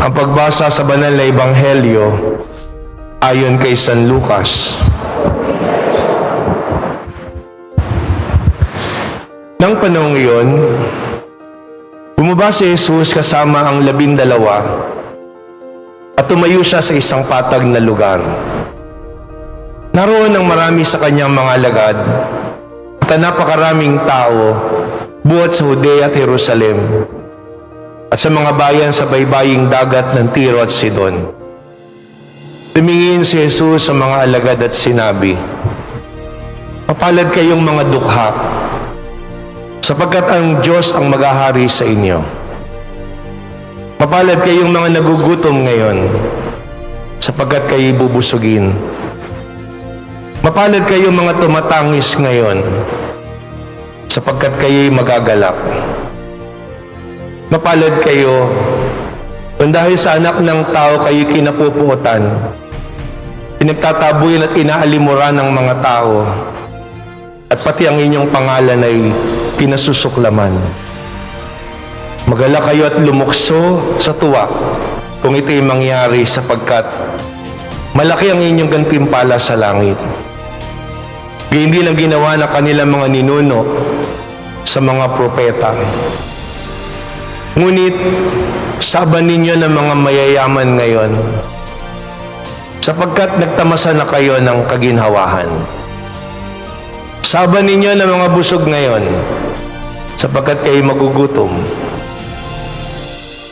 Ang pagbasa sa banal na ebanghelyo ayon kay San Lucas. Nang panahong iyon, bumaba si Jesus kasama ang labindalawa at tumayo siya sa isang patag na lugar. Naroon ang marami sa kanyang mga alagad at napakaraming tao buhat sa Judea at Jerusalem at sa mga bayan sa baybaying dagat ng Tiro at Sidon. Tumingin si Jesus sa mga alagad at sinabi, Mapalad kayong mga dukha, sapagkat ang Diyos ang maghahari sa inyo. Mapalad kayong mga nagugutom ngayon, sapagkat kayo bubusugin. Mapalad kayong mga tumatangis ngayon, sapagkat kayo'y magagalak. Mapalad kayo kung dahil sa anak ng tao kayo kinapupuotan, pinagtatabuyan at inaalimuran ng mga tao, at pati ang inyong pangalan ay pinasusuklaman. Magala kayo at lumukso sa tuwa kung ito'y mangyari sapagkat malaki ang inyong gantimpala sa langit. Gayun din ang ginawa ng kanilang mga ninuno sa mga propeta. Ngunit, saban ninyo ng mga mayayaman ngayon, sapagkat nagtamasa na kayo ng kaginhawahan. Saban ninyo ng mga busog ngayon, sapagkat kayo magugutom.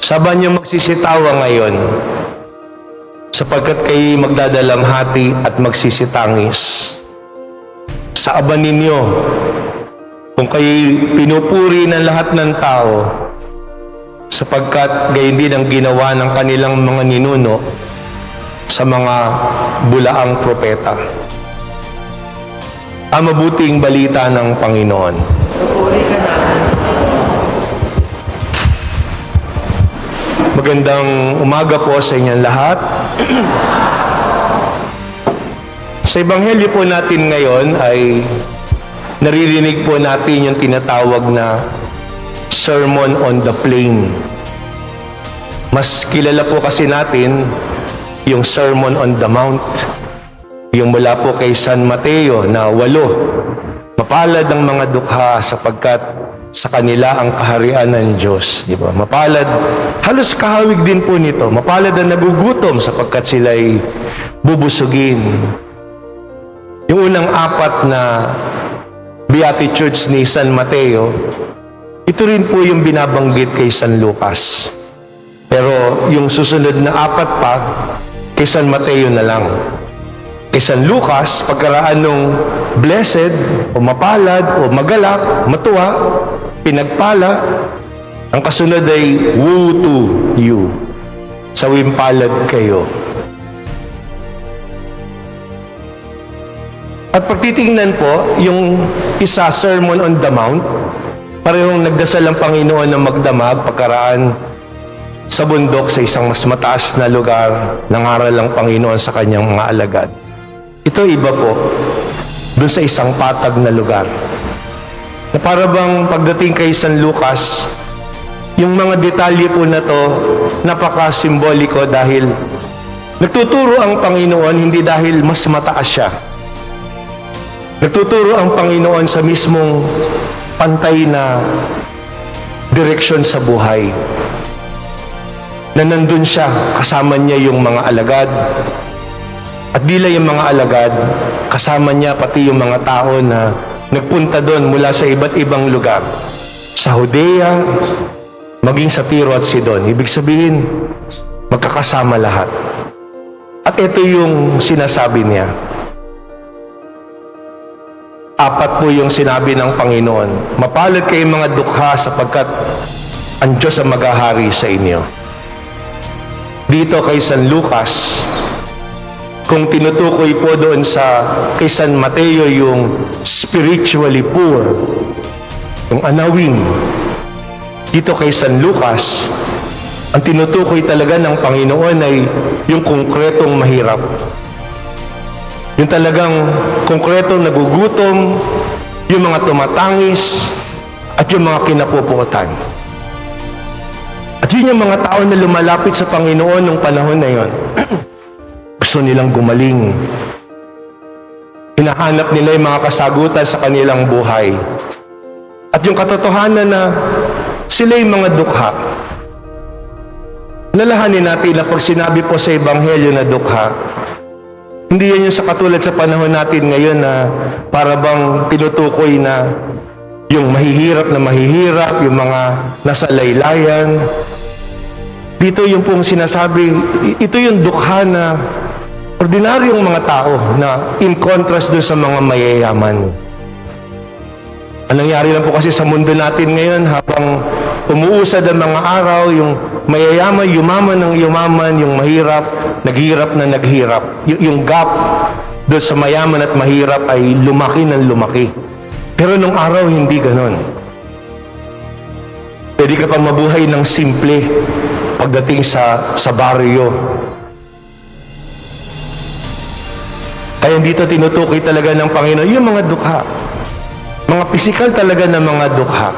Saban niyo magsisitawa ngayon, sapagkat kayo magdadalamhati at magsisitangis. Saaban ninyo, kung kayo pinupuri ng lahat ng tao, sapagkat gayon din ang ginawa ng kanilang mga ninuno sa mga bulaang propeta. Ang mabuting balita ng Panginoon. Magandang umaga po sa inyong lahat. sa Ebanghelyo po natin ngayon ay naririnig po natin yung tinatawag na Sermon on the Plain. Mas kilala po kasi natin yung Sermon on the Mount. Yung mula po kay San Mateo na walo. Mapalad ang mga dukha sapagkat sa kanila ang kaharian ng Diyos. Di ba? Mapalad, halos kahawig din po nito. Mapalad ang nagugutom sapagkat sila'y bubusugin. Yung unang apat na Beatitudes ni San Mateo, ito rin po yung binabanggit kay San Lucas. Pero yung susunod na apat pa, kay San Mateo na lang. Kay San Lucas, pagkaraan nung blessed, o mapalad, o magalak, matuwa, pinagpala, ang kasunod ay woe to you. Sawimpalad kayo. At pag titingnan po, yung isa, Sermon on the Mount, parehong nagdasal ang Panginoon ng magdamag pagkaraan sa bundok sa isang mas mataas na lugar, nangaral ang Panginoon sa kanyang mga alagad. Ito iba po, doon sa isang patag na lugar. Na para bang pagdating kay San Lucas, yung mga detalye po na to, napaka-simboliko dahil nagtuturo ang Panginoon hindi dahil mas mataas siya. Nagtuturo ang Panginoon sa mismong pantay na direksyon sa buhay. Na nandun siya, kasama niya yung mga alagad. At di lang yung mga alagad, kasama niya pati yung mga tao na nagpunta doon mula sa iba't ibang lugar. Sa Judea, maging sa Tiro at Sidon. Ibig sabihin, magkakasama lahat. At ito yung sinasabi niya. Apat po yung sinabi ng Panginoon. Mapalad kayo mga dukha sapagkat ang Diyos ang maghahari sa inyo. Dito kay San Lucas, kung tinutukoy po doon sa kay San Mateo yung spiritually poor, yung anawin. Dito kay San Lucas, ang tinutukoy talaga ng Panginoon ay yung konkretong mahirap. Yung talagang konkretong nagugutom, yung mga tumatangis, at yung mga kinapupuotan. At yun yung mga tao na lumalapit sa Panginoon nung panahon na yon. Gusto nilang gumaling. Hinahanap nila yung mga kasagutan sa kanilang buhay. At yung katotohanan na sila yung mga dukha. Lalahanin natin na pag sinabi po sa Ebanghelyo na dukha, hindi yan yung sa katulad sa panahon natin ngayon na para bang tinutukoy na yung mahihirap na mahihirap, yung mga nasa laylayan. Dito yung pong sinasabi, ito yung dukha na ordinaryong mga tao na in contrast doon sa mga mayayaman. Ang nangyari lang po kasi sa mundo natin ngayon habang umuusad ang mga araw, yung mayayaman, yumaman ng yumaman, yung mahirap, naghirap na naghirap. Y- yung gap doon sa mayaman at mahirap ay lumaki ng lumaki. Pero nung araw, hindi ganon. Pwede ka pang mabuhay ng simple pagdating sa, sa baryo. Kaya dito tinutukoy talaga ng Panginoon yung mga dukha. Mga pisikal talaga na mga dukha.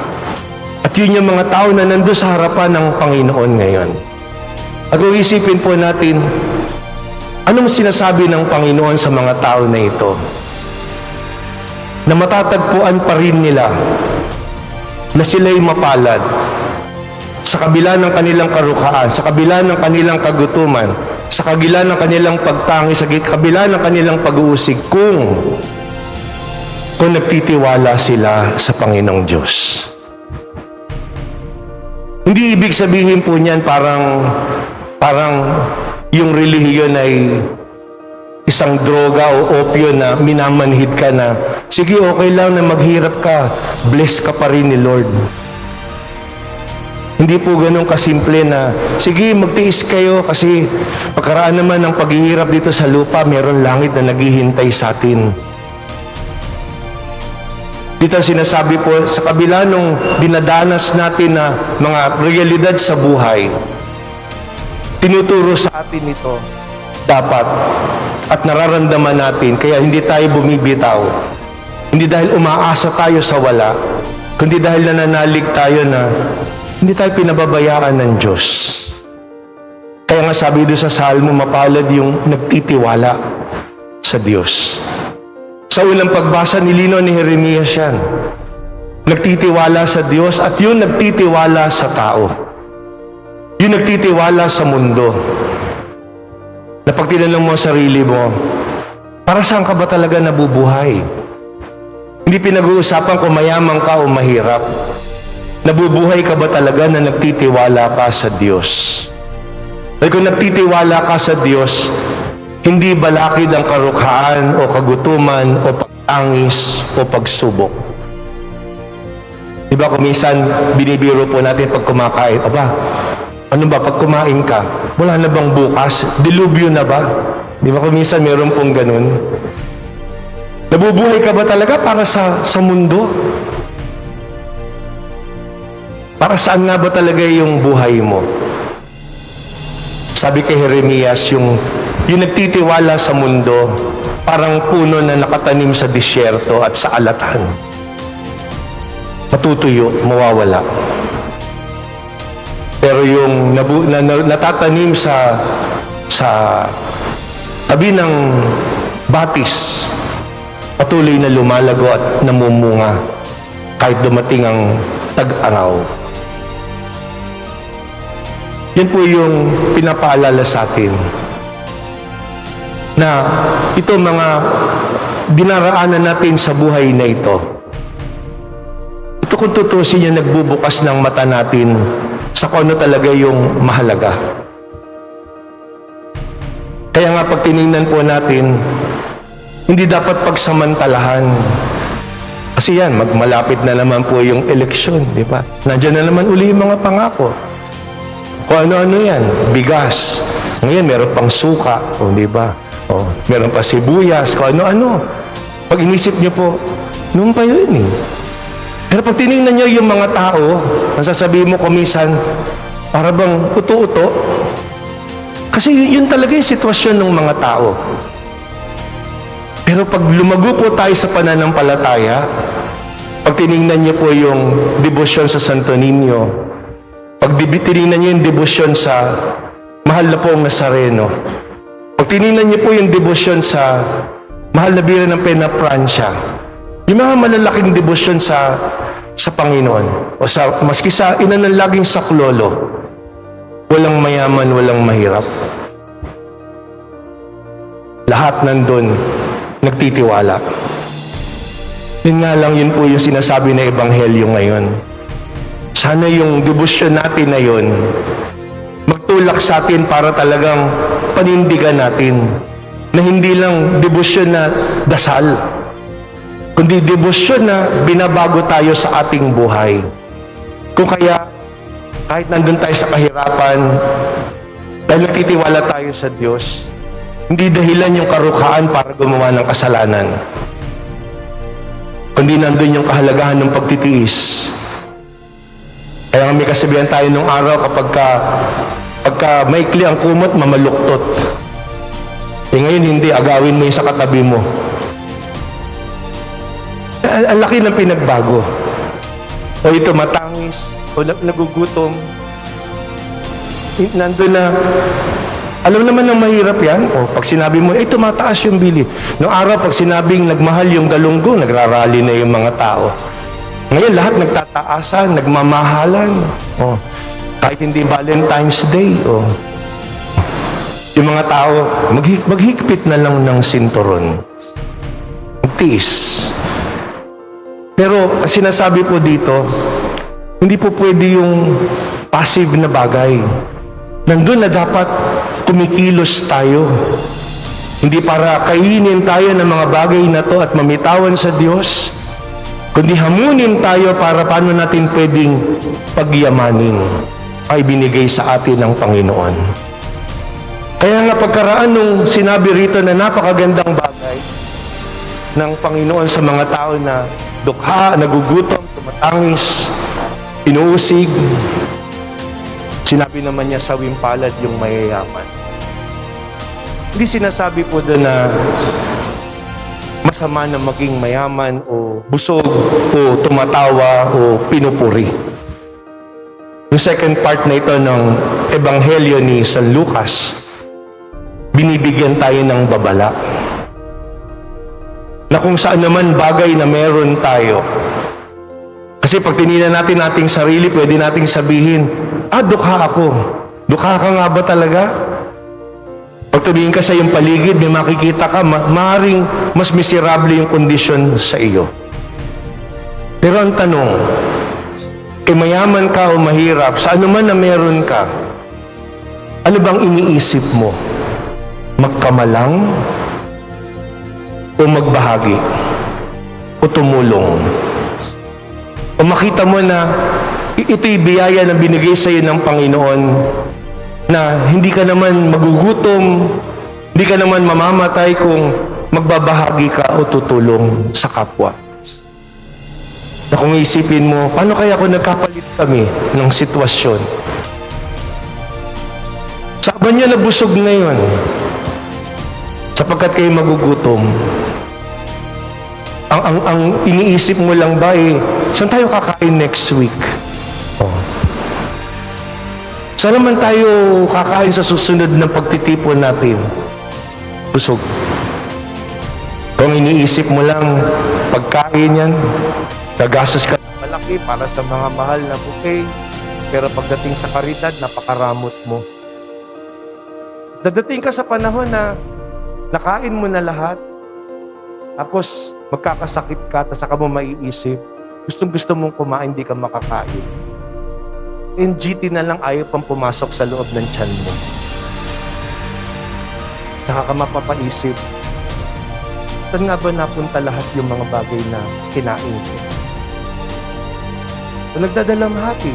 Yun yung mga tao na nando sa harapan ng Panginoon ngayon. At kung po natin, anong sinasabi ng Panginoon sa mga tao na ito? Na matatagpuan pa rin nila na sila'y mapalad sa kabila ng kanilang karukaan, sa kabila ng kanilang kagutuman, sa kabila ng kanilang pagtangi, sa kabila ng kanilang pag-uusig, kung kung nagtitiwala sila sa Panginoong Diyos. Hindi ibig sabihin po niyan parang parang yung relihiyon ay isang droga o opyo na minamanhid ka na, sige, okay lang na maghirap ka, bless ka pa rin ni Lord. Hindi po ganun kasimple na, sige, magtiis kayo kasi pagkaraan naman ng paghihirap dito sa lupa, meron langit na naghihintay sa atin. Dito sinasabi po, sa kabila nung dinadanas natin na mga realidad sa buhay, tinuturo sa atin ito, dapat at nararamdaman natin, kaya hindi tayo bumibitaw. Hindi dahil umaasa tayo sa wala, kundi dahil nananalig tayo na hindi tayo pinababayaan ng Diyos. Kaya nga sabi doon sa Salmo, mapalad yung nagtitiwala sa Diyos. Sa unang pagbasa, nilino ni Jeremias yan. Nagtitiwala sa Diyos at yun nagtitiwala sa tao. Yun nagtitiwala sa mundo. Na pag tinanong mo sarili mo, para saan ka ba talaga nabubuhay? Hindi pinag-uusapan kung mayaman ka o mahirap. Nabubuhay ka ba talaga na nagtitiwala ka sa Diyos? Dahil kung nagtitiwala ka sa Diyos, hindi balakid ang karukhaan o kagutuman o pagtangis o pagsubok. Di ba kung minsan binibiro po natin pag kumakain, aba, ano ba pag kumain ka, wala na bang bukas? Dilubyo na ba? Di ba kung minsan meron pong ganun? Nabubuhay ka ba talaga para sa, sa mundo? Para saan nga ba talaga yung buhay mo? Sabi kay Jeremias, yung, yung nagtitiwala sa mundo, parang puno na nakatanim sa disyerto at sa alatan. Matutuyo, mawawala. Pero yung nabu, na, na, natatanim sa sa tabi ng batis, patuloy na lumalago at namumunga kahit dumating ang tag-araw. Yan po yung pinapaalala sa atin na ito mga dinaraanan natin sa buhay na ito. Ito kung tutusin yung nagbubukas ng mata natin sa kung ano talaga yung mahalaga. Kaya nga pag tinignan po natin, hindi dapat pagsamantalahan. Kasi yan, magmalapit na naman po yung eleksyon, di ba? Nandiyan na naman uli yung mga pangako. Kung ano-ano yan, bigas. Ngayon, meron pang suka, o di ba? O, meron pa sibuyas, kung ano-ano. Pag inisip nyo po, noon pa yun eh. Pero pag tinignan nyo yung mga tao, nasasabihin mo kumisan, para bang uto-uto. Kasi yun, talaga yung sitwasyon ng mga tao. Pero pag lumago po tayo sa pananampalataya, pag tinignan niyo po yung debosyon sa Santo Niño, Pag tinignan niyo yung debosyon sa mahal na pong Nazareno, pag tinignan niyo po yung debosyon sa mahal na bira ng Pena Francia, yung mga malalaking debosyon sa sa Panginoon, o sa, maski sa ina ng laging saklolo, walang mayaman, walang mahirap. Lahat nandun, nagtitiwala. Yun nga lang, yun po yung sinasabi ng Ebanghelyo ngayon. Sana yung debosyon natin na yun, magtulak sa atin para talagang panindigan natin na hindi lang debosyon na dasal, kundi debosyon na binabago tayo sa ating buhay. Kung kaya, kahit nandun tayo sa kahirapan, dahil nagtitiwala tayo sa Diyos, hindi dahilan yung karukaan para gumawa ng kasalanan. Kundi nandun yung kahalagahan ng pagtitiis. Kaya may kasabihan tayo nung araw kapag ka, pagka maikli ang kumot, mamaluktot. Eh ngayon hindi, agawin mo yung sa katabi mo. Ang, laki ng pinagbago. O ito matangis, o nag- nagugutom. Eh, Nandun na, alam naman ng mahirap yan. O pag sinabi mo, eh tumataas yung bili. Noong araw, pag sinabing nagmahal yung galunggo, nagrarally na yung mga tao. Ngayon, lahat nagtataasan, nagmamahalan. O, kahit hindi Valentine's Day. O, yung mga tao, maghik- maghigpit na lang ng sinturon. Magtiis. Pero sinasabi po dito, hindi po pwede yung passive na bagay. Nandun na dapat kumikilos tayo. Hindi para kainin tayo ng mga bagay na to at mamitawan sa Diyos, kundi hamunin tayo para paano natin pwedeng pagyamanin ay binigay sa atin ng Panginoon. Kaya nga pagkaraan nung sinabi rito na napakagandang bagay ng Panginoon sa mga tao na dukha, nagugutom, tumatangis, inuusig, sinabi naman niya sa wimpalad yung mayayaman. Hindi sinasabi po doon na masama na maging mayaman o busog o tumatawa o pinupuri. Yung second part na ito ng Ebanghelyo ni San Lucas, binibigyan tayo ng babala. Na kung saan naman bagay na meron tayo. Kasi pag tinila natin ating sarili, pwede nating sabihin, ah, dukha ako. Dukha ka nga ba talaga? Pag tumingin ka sa iyong paligid, may makikita ka, ma- maaaring mas miserable yung kondisyon sa iyo. Pero ang tanong, kay mayaman ka o mahirap, sa ano man na meron ka, ano bang iniisip mo? Magkamalang? O magbahagi? O tumulong? O makita mo na ito'y biyaya na binigay sa iyo ng Panginoon na hindi ka naman magugutom, hindi ka naman mamamatay kung magbabahagi ka o tutulong sa kapwa. Na kung isipin mo, paano kaya kung nagkapalit kami ng sitwasyon? Saban niyo na busog ngayon sapagkat kayo magugutom. Ang, ang, ang iniisip mo lang ba eh, saan tayo kakain next week? Oh. Saan naman tayo kakain sa susunod na pagtitipon natin? Busog. Kung iniisip mo lang, pagkain yan, gagastos ka malaki para sa mga mahal na buffet, pero pagdating sa karidad, napakaramot mo. Dadating ka sa panahon na nakain mo na lahat, tapos magkakasakit ka, tapos saka mo maiisip, gustong gusto mong kumain, di ka makakain. NGT na lang ayaw pang pumasok sa loob ng tiyan mo. Saka ka mapapaisip, saan nga ba napunta lahat yung mga bagay na kinain ko? Kung nagdadalamhati,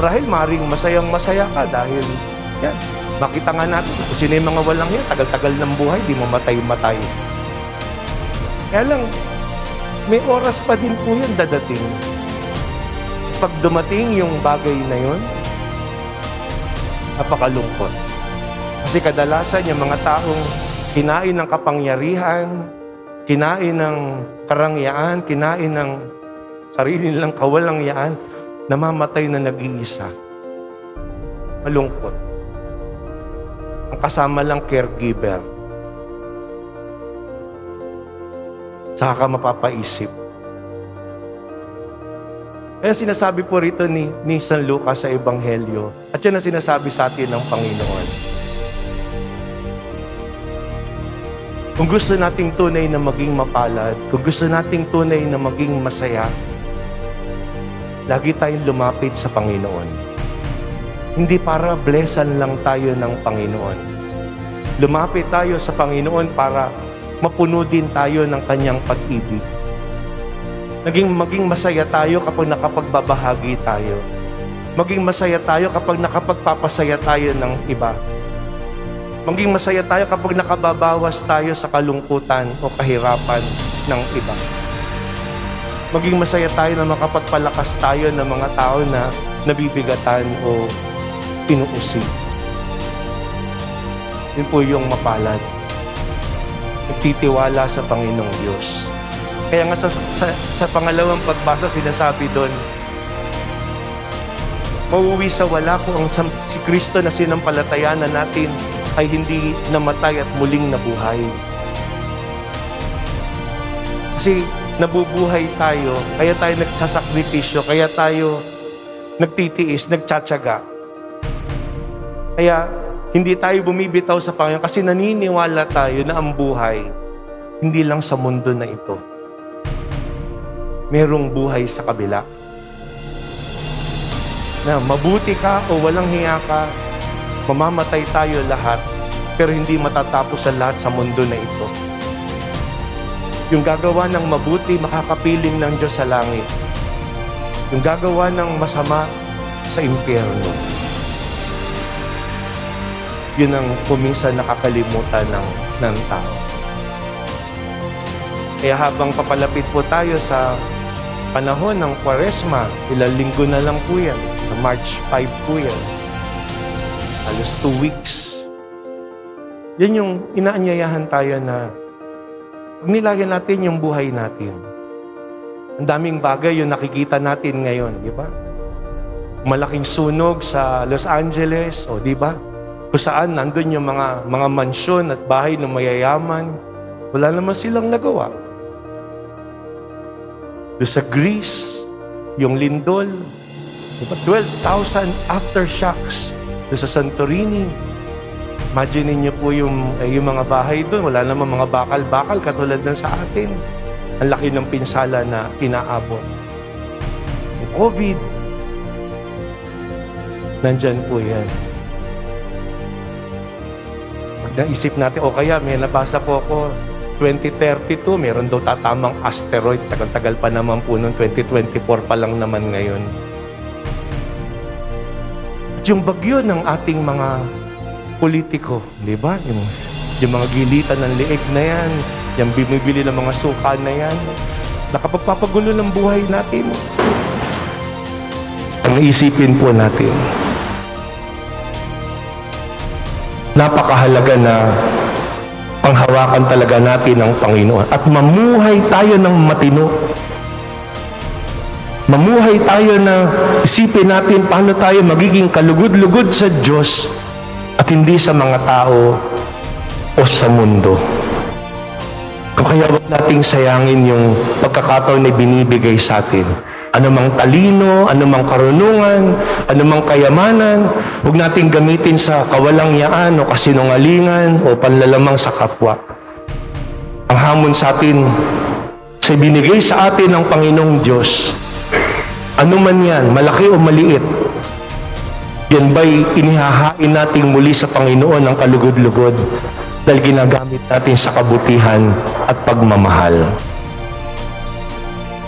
marahil maring masayang masaya ka dahil yan, makita nga natin kung sino yung mga walang yan, tagal-tagal ng buhay, di mamatay-matay. Kaya lang, may oras pa din po yun dadating pag dumating yung bagay na yun, napakalungkot. Kasi kadalasan yung mga taong kinain ng kapangyarihan, kinain ng karangyaan, kinain ng sarili nilang kawalangyaan, namamatay na nag-iisa. Malungkot. Ang kasama lang caregiver. Saka ka mapapaisip. Kaya sinasabi po rito ni, ni San Lucas sa Ebanghelyo, at yan ang sinasabi sa atin ng Panginoon. Kung gusto nating tunay na maging mapalad, kung gusto nating tunay na maging masaya, lagi tayong lumapit sa Panginoon. Hindi para blessan lang tayo ng Panginoon. Lumapit tayo sa Panginoon para mapuno din tayo ng kanyang pag-ibig. Naging maging masaya tayo kapag nakapagbabahagi tayo. Maging masaya tayo kapag nakapagpapasaya tayo ng iba. Maging masaya tayo kapag nakababawas tayo sa kalungkutan o kahirapan ng iba. Maging masaya tayo na makapagpalakas tayo ng mga tao na nabibigatan o inuusig. Yun po yung mapalad. Nagtitiwala sa Panginoong Diyos. Kaya nga sa, sa, sa pangalawang pagbasa sinasabi doon, mauwi sa wala kung ang si Kristo na sinampalatayanan natin ay hindi namatay at muling nabuhay. Kasi nabubuhay tayo, kaya tayo nagsasakripisyo, kaya tayo nagtitiis, nagtsatsaga. Kaya hindi tayo bumibitaw sa Panginoon kasi naniniwala tayo na ang buhay hindi lang sa mundo na ito. Merong buhay sa kabila. Na mabuti ka o walang hiya ka, mamamatay tayo lahat, pero hindi matatapos ang lahat sa mundo na ito. Yung gagawa ng mabuti, makakapiling ng Diyos sa langit. Yung gagawa ng masama sa impyerno. Yun ang kuminsan nakakalimutan ng, ng tao. Kaya habang papalapit po tayo sa panahon ng Kwaresma, ilang linggo na lang po yan. Sa March 5 po yan. Halos two weeks. Yan yung inaanyayahan tayo na nilayan natin yung buhay natin. Ang daming bagay yung nakikita natin ngayon, di ba? Malaking sunog sa Los Angeles, o di ba? Kung saan nandun yung mga mga mansyon at bahay ng mayayaman, wala naman silang nagawa. Doon sa Greece, yung lindol, di ba? 12,000 aftershocks. Doon sa Santorini, Imagine niyo po yung, eh, yung mga bahay doon, wala namang mga bakal-bakal katulad ng sa atin. Ang laki ng pinsala na inaabot. Yung COVID, nandyan po yan. Pag naisip natin, o kaya may nabasa po ako, 2032, meron daw tatamang asteroid. Tagal-tagal pa naman po noong 2024 pa lang naman ngayon. At yung bagyo ng ating mga politiko, di ba? Yung, yung mga gilitan ng leeg na yan, yung bumibili ng mga suka na yan, nakapagpapagulo ng buhay natin. Ang isipin po natin, napakahalaga na panghawakan talaga natin ng Panginoon at mamuhay tayo ng matino. Mamuhay tayo na isipin natin paano tayo magiging kalugod-lugod sa Diyos hindi sa mga tao o sa mundo. Kaya huwag nating sayangin yung pagkakataon na binibigay sa atin. Anumang talino, anumang karunungan, anumang kayamanan, huwag nating gamitin sa kawalang yaan o kasinungalingan o panlalamang sa kapwa. Ang hamon sa atin, sa binigay sa atin ng Panginoong Diyos, anuman yan, malaki o maliit, yan ba'y inihahain natin muli sa Panginoon ng kalugod-lugod dahil ginagamit natin sa kabutihan at pagmamahal.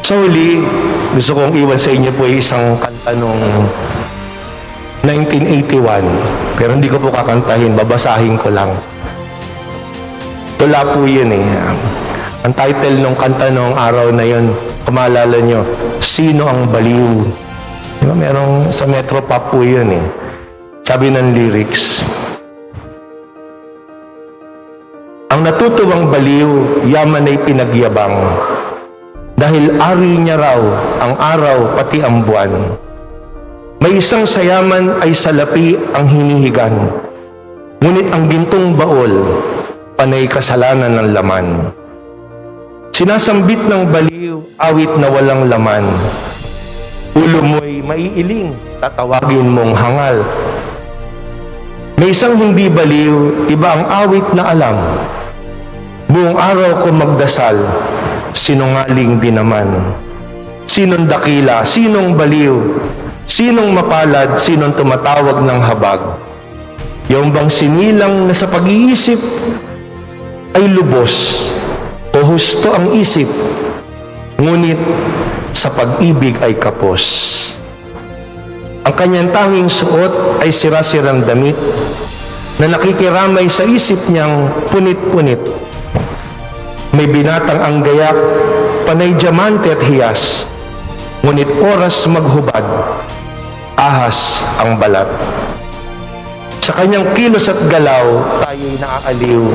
Sa huli, gusto kong iwan sa inyo po isang kanta nung 1981. Pero hindi ko po kakantahin, babasahin ko lang. Tula po yun eh. Ang title ng kanta nung araw na yun, kumalala nyo, Sino ang Baliw? Di ba, merong sa Metro Pop po yun eh. Sabi ng lyrics, Ang natutuwang baliw, yaman ay pinagyabang. Dahil ari niya raw ang araw pati ang buwan. May isang sayaman ay salapi ang hinihigan, ngunit ang gintong baol, panay kasalanan ng laman. Sinasambit ng baliw, awit na walang laman. Ulo mo'y maiiling, tatawagin mong hangal. May isang hindi baliw, iba ang awit na alam. Buong araw ko magdasal, sinungaling din naman. Sinong dakila, sinong baliw, sinong mapalad, sinong tumatawag ng habag. Yung bang sinilang na sa pag-iisip ay lubos o husto ang isip, ngunit sa pag-ibig ay kapos. Ang kanyang tanging suot ay sira-sirang damit na nakikiramay sa isip niyang punit-punit. May binatang ang gayak, panay diamante at hiyas, ngunit oras maghubad, ahas ang balat. Sa kanyang kilos at galaw, tayo'y naaaliw.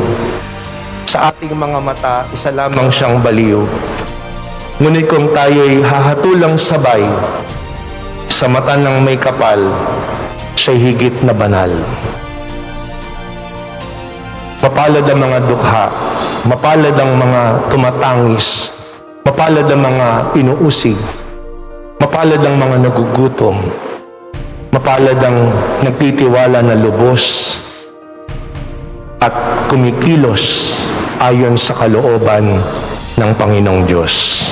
Sa ating mga mata, isa lamang siyang baliw. Ngunit kung tayo'y hahatulang sabay, sa mata ng may kapal, siya'y higit na banal. Mapalad ang mga dukha, mapalad ang mga tumatangis, mapalad ang mga inuusig, mapalad ang mga nagugutom, mapalad ang nagtitiwala na lubos at kumikilos ayon sa kalooban ng Panginoong Diyos.